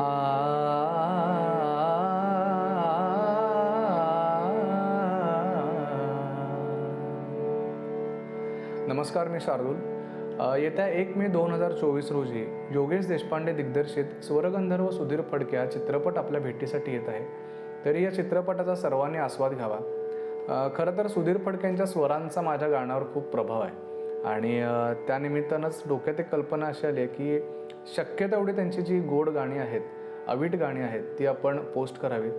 नमस्कार मी शार्दूल. येत्या एक मे दोन हजार चोवीस रोजी योगेश देशपांडे दिग्दर्शित स्वरगंधर्व सुधीर फडके चित्रपट आपल्या भेटीसाठी येत आहे. तरी या चित्रपटाचा सर्वांनी आस्वाद घ्यावा. खरं तर सुधीर फडकेंच्या स्वरांचा माझ्या गाण्यावर खूप प्रभाव आहे. आणि त्यानिमित्तानंच डोक्यात एक कल्पना अशी आली आहे की शक्य तेवढी त्यांची जी गोड गाणी आहेत अवीट गाणी आहेत ती आपण पोस्ट करावीत.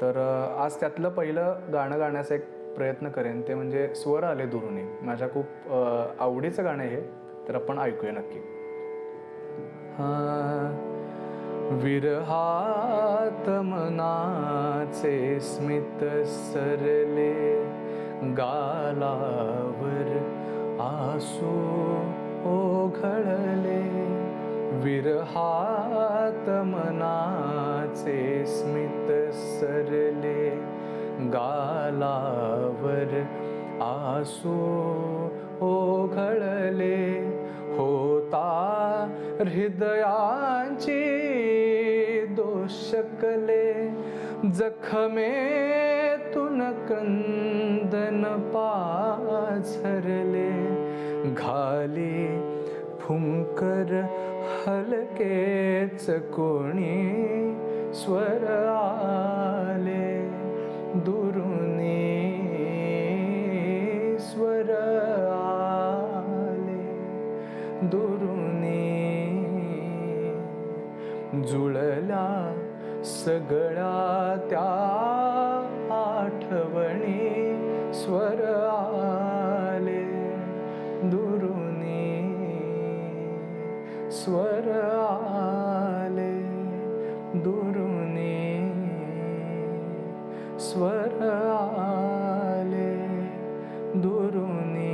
तर आज त्यातलं पहिलं गाणं गाण्याचा एक प्रयत्न करेन ते म्हणजे स्वर आले दुरुनी. माझ्या खूप आवडीचं गाणं आहे हे तर आपण ऐकूया नक्की. विरहात मनाचे स्मित सरले गालावर विरहात मनाचे स्मित सरले गालावर आसू हो ओघळले होता हृदयांची दोषकले जखमेतून कंदन पाझरले घाली फुंकर हलकेच कोणी स्वर आले दुरुनी स्वर आले दुरुनी जुळला सगळा त्या आठवणी स्वर आले स्वर आले दुरुनी स्वर आले दुरुनी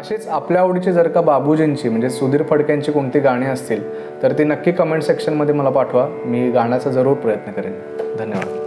असेच आपल्या आवडीचे जर का बाबूजींची म्हणजे सुधीर फडक्यांची कोणती गाणी असतील तर ती नक्की कमेंट सेक्शनमध्ये मला पाठवा. मी गाण्याचा जरूर प्रयत्न करेन. धन्यवाद.